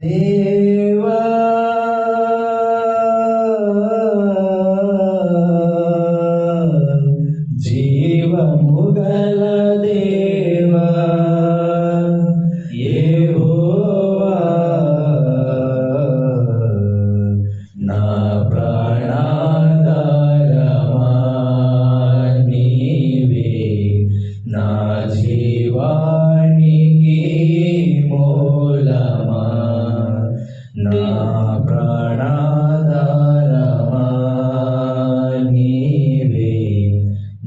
Hey.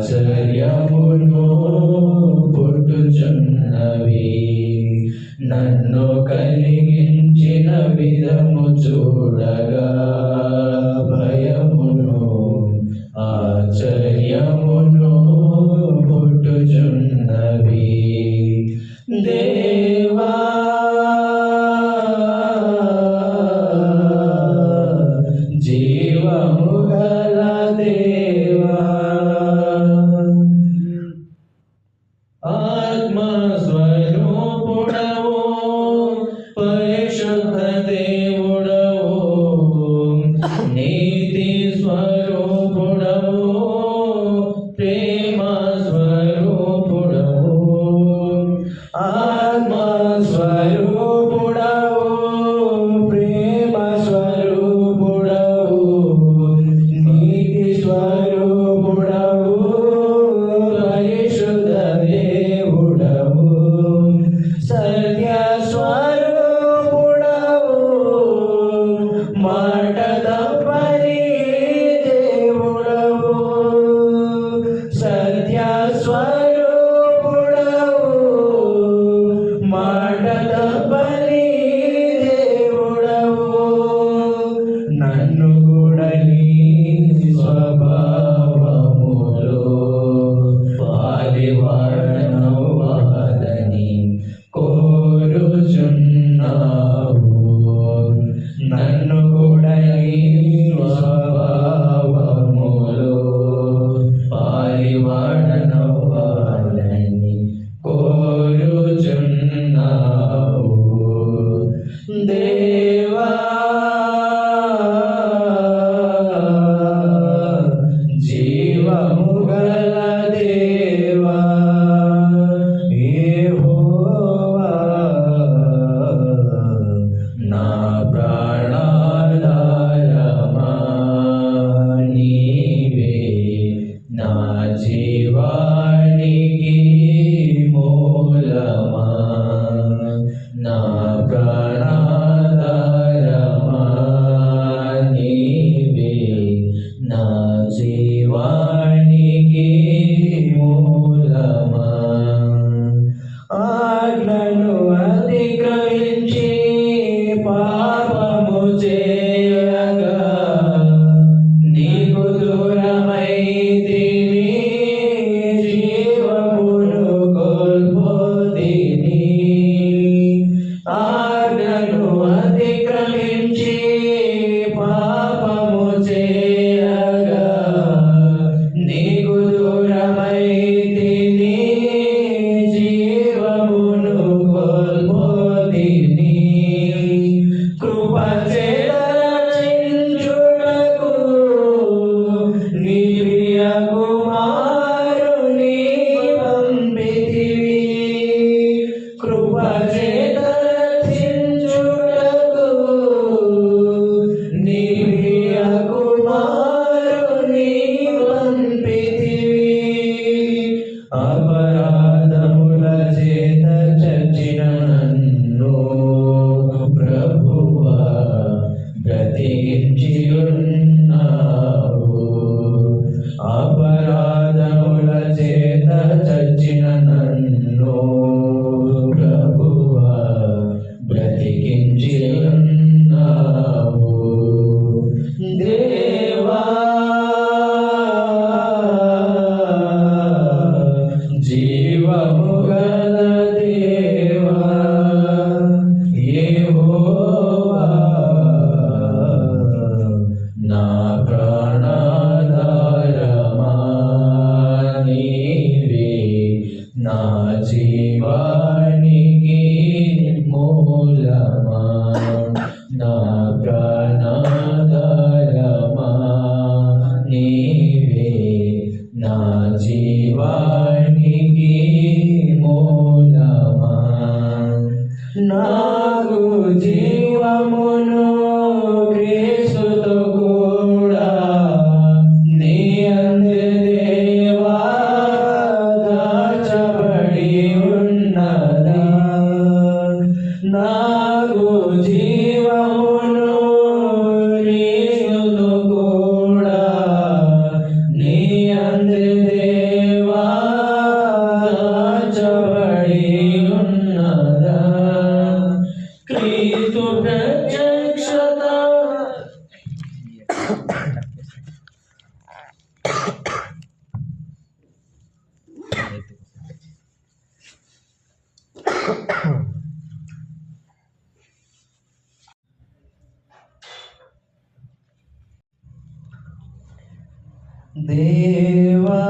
ఆశ్చర్యమును పుట్టుచున్నవి నన్ను కలిగించిన విధము చూడగా భయమును ఆశ్చర్యమును పుట్టుచున్నవి. దే Swami. దేవా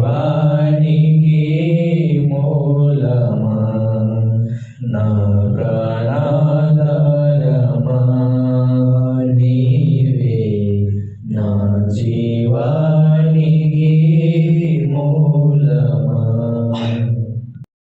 జీవానికి